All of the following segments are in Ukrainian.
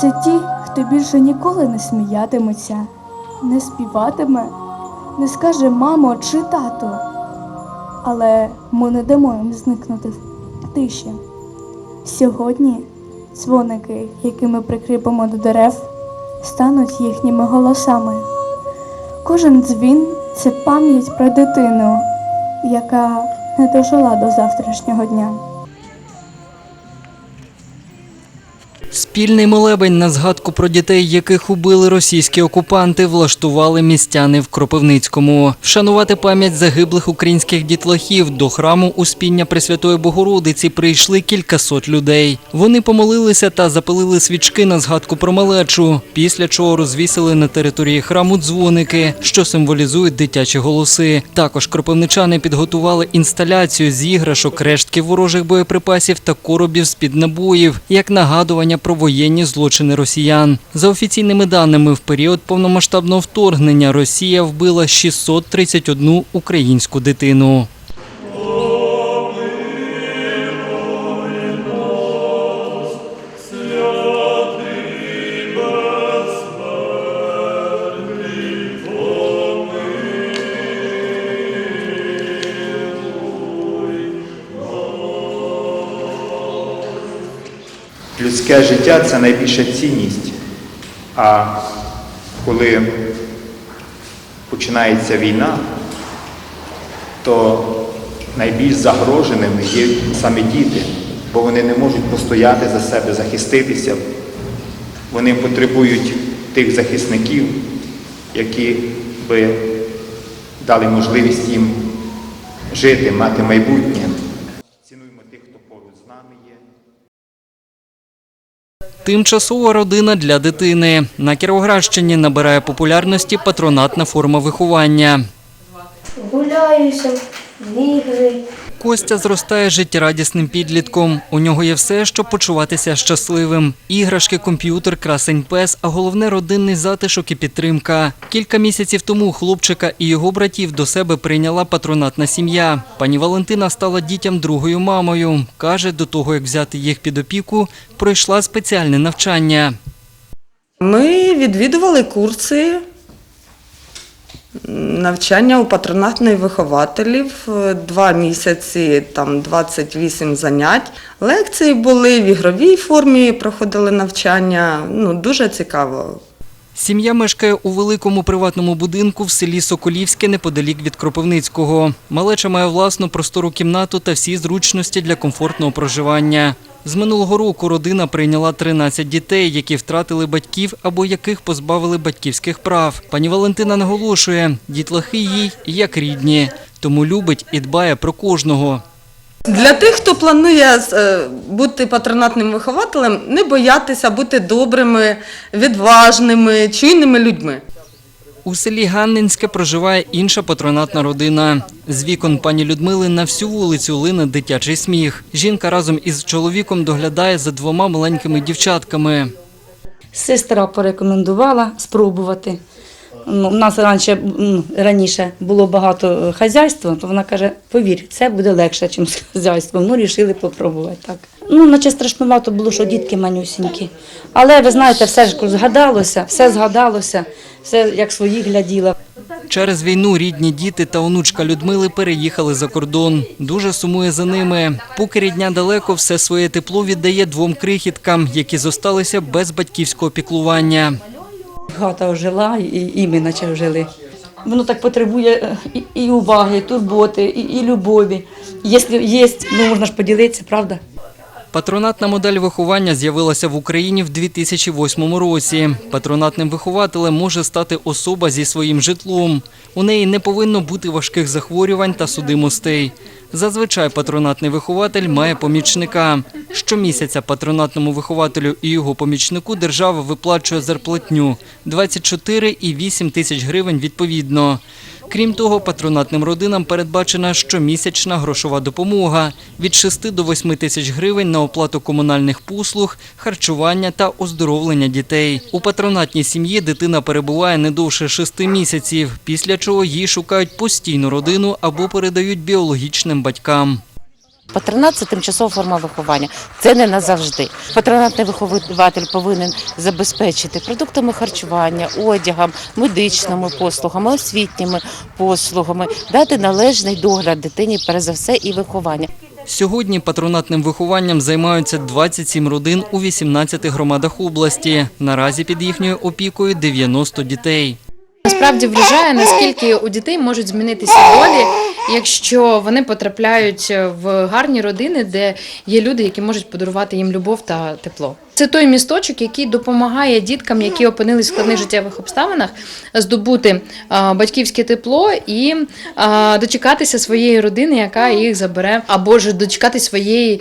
Це ті, хто більше ніколи не сміятиметься, не співатиме, не скаже мамо чи тато. Але ми не дамо їм зникнути в тиші. Сьогодні дзвоники, які ми прикріпимо до дерев, стануть їхніми голосами. Кожен дзвін це пам'ять про дитину, яка не дожила до завтрашнього дня. Спільний молебень на згадку про дітей, яких убили російські окупанти, влаштували містяни в Кропивницькому. Вшанувати пам'ять загиблих українських дітлахів до храму Успіння Пресвятої Богородиці прийшли кількасот людей. Вони помолилися та запалили свічки на згадку про малечу, після чого розвісили на території храму дзвоники, що символізують дитячі голоси. Також кропивничани підготували інсталяцію з іграшок, рештків ворожих боєприпасів та коробів з-під набоїв, як нагадування про воєнні злочини росіян. За офіційними даними, в період повномасштабного вторгнення Росія вбила 631 українську дитину. Людське життя це найбільша цінність. А коли починається війна, то найбільш загроженими є саме діти, бо вони не можуть постояти за себе, захиститися. Вони потребують тих захисників, які би дали можливість їм жити, мати майбутнє. Цінуємо тих, хто поруч з нами є. Тимчасова родина для дитини на Кіровоградщині набирає популярності патронатна форма виховання. Гуляюся ігри. Костя зростає життєрадісним підлітком. У нього є все, щоб почуватися щасливим: іграшки, комп'ютер, красень пес, а головне родинний затишок і підтримка. Кілька місяців тому хлопчика і його братів до себе прийняла патронатна сім'я. Пані Валентина стала дітям другою мамою. каже, до того як взяти їх під опіку, пройшла спеціальне навчання. Ми відвідували курси навчання у патронатних вихователів. Е, Два місяці, там 28 занять. Лекції були в ігровій формі, проходили навчання. Ну, дуже цікаво. Сім'я мешкає у великому приватному будинку в селі Соколівське неподалік від Кропивницького. Малеча має власну простору кімнату та всі зручності для комфортного проживання. З минулого року родина прийняла 13 дітей, які втратили батьків або яких позбавили батьківських прав. Пані Валентина наголошує, дітлахи їй як рідні, тому любить і дбає про кожного. Для тих, хто планує е, бути патронатним вихователем, не боятися бути добрими, відважними, чуйними людьми. У селі Ганнинське проживає інша патронатна родина. З вікон пані Людмили на всю вулицю лине дитячий сміх. Жінка разом із чоловіком доглядає за двома маленькими дівчатками. Сестра порекомендувала спробувати. Ну, у нас раніше, раніше було багато е, хазяйства, то вона каже, повір, це буде легше, ніж з хазяйством. Ну, рішили попробувати так. Ну, наче страшнувато було, що дітки манюсінькі. Але ви знаєте, все ж згадалося, все згадалося, все як свої гляділа. Через війну рідні діти та онучка Людмили переїхали за кордон. Дуже сумує за ними. Поки рідня далеко, все своє тепло віддає двом крихіткам, які зосталися без батьківського піклування. Хата ожила, і, і ми наче ожили. Воно так потребує е, і, і уваги, і турботи, і, і любові. Якщо є, ну можна ж поділитися, правда? Патронатна модель виховання з'явилася в Україні в 2008 році. Патронатним вихователем може стати особа зі своїм житлом. У неї не повинно бути важких захворювань та судимостей. Зазвичай патронатний вихователь має помічника. Щомісяця патронатному вихователю і його помічнику держава виплачує зарплатню 24 і 8 тисяч гривень відповідно. Крім того, патронатним родинам передбачена щомісячна грошова допомога від 6 до 8 тисяч гривень на оплату комунальних послуг, харчування та оздоровлення дітей. У патронатній сім'ї дитина перебуває не довше 6 місяців, після чого їй шукають постійну родину або передають біологічним батькам. Патронат це тимчасова форма виховання. Це не назавжди. Патронатний вихователь повинен забезпечити продуктами харчування, одягом, медичними послугами, освітніми послугами, дати належний догляд дитині, перш за все, і виховання. Сьогодні патронатним вихованням займаються 27 родин у 18 громадах області. Наразі під їхньою опікою 90 дітей. Насправді вражає, наскільки у дітей можуть змінитися долі, якщо вони потрапляють в гарні родини, де є люди, які можуть подарувати їм любов та тепло. Це той місточок, який допомагає діткам, які опинились в складних життєвих обставинах, здобути батьківське тепло і дочекатися своєї родини, яка їх забере, або ж дочекатися своєї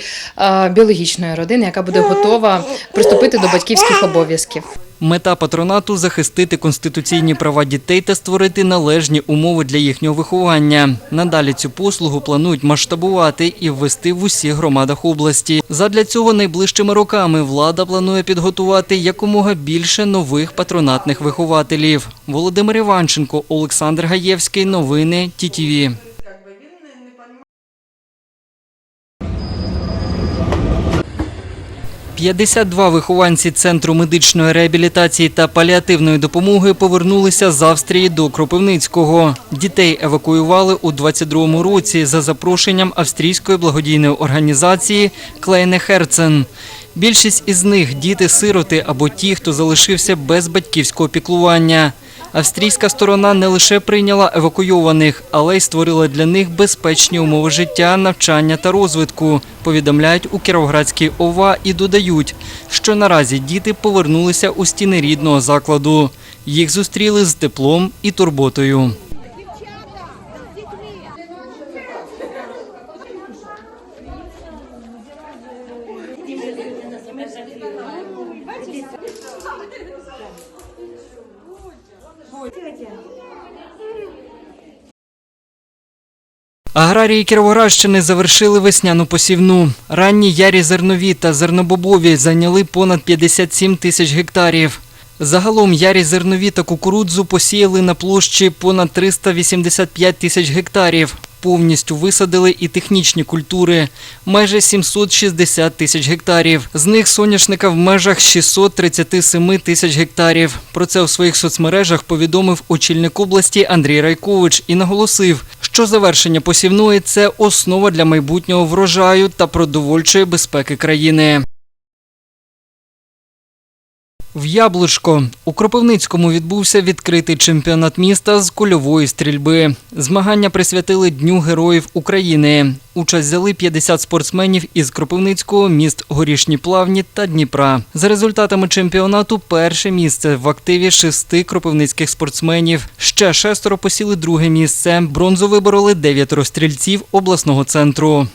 біологічної родини, яка буде готова приступити до батьківських обов'язків. Мета патронату захистити конституційні права дітей та створити належні умови для їхнього виховання. Надалі цю послугу планують масштабувати і ввести в усіх громадах області. Задля цього найближчими роками влада планує підготувати якомога більше нових патронатних вихователів. Володимир Іванченко, Олександр Гаєвський. Новини ТІТІВІ. 52 вихованці Центру медичної реабілітації та паліативної допомоги повернулися з Австрії до Кропивницького. Дітей евакуювали у 22-му році за запрошенням австрійської благодійної організації Клейне Херцен. Більшість із них діти-сироти або ті, хто залишився без батьківського піклування. Австрійська сторона не лише прийняла евакуйованих, але й створила для них безпечні умови життя, навчання та розвитку. Повідомляють у Кіровоградській ОВА і додають, що наразі діти повернулися у стіни рідного закладу. Їх зустріли з теплом і турботою. Аграрії Кіровоградщини завершили весняну посівну. Ранні ярі зернові та зернобобові зайняли понад 57 тисяч гектарів. Загалом ярі зернові та кукурудзу посіяли на площі понад 385 тисяч гектарів. Повністю висадили і технічні культури – майже 760 тисяч гектарів. З них соняшника в межах 637 тисяч гектарів. Про це у своїх соцмережах повідомив очільник області Андрій Райкович і наголосив, що завершення посівної – це основа для майбутнього врожаю та продовольчої безпеки країни. В Яблушко у Кропивницькому відбувся відкритий чемпіонат міста з кульової стрільби. Змагання присвятили Дню Героїв України. Участь взяли 50 спортсменів із Кропивницького, міст Горішні Плавні та Дніпра. За результатами чемпіонату перше місце в активі шести кропивницьких спортсменів. Ще шестеро посіли друге місце. Бронзу вибороли дев'ятеро стрільців обласного центру.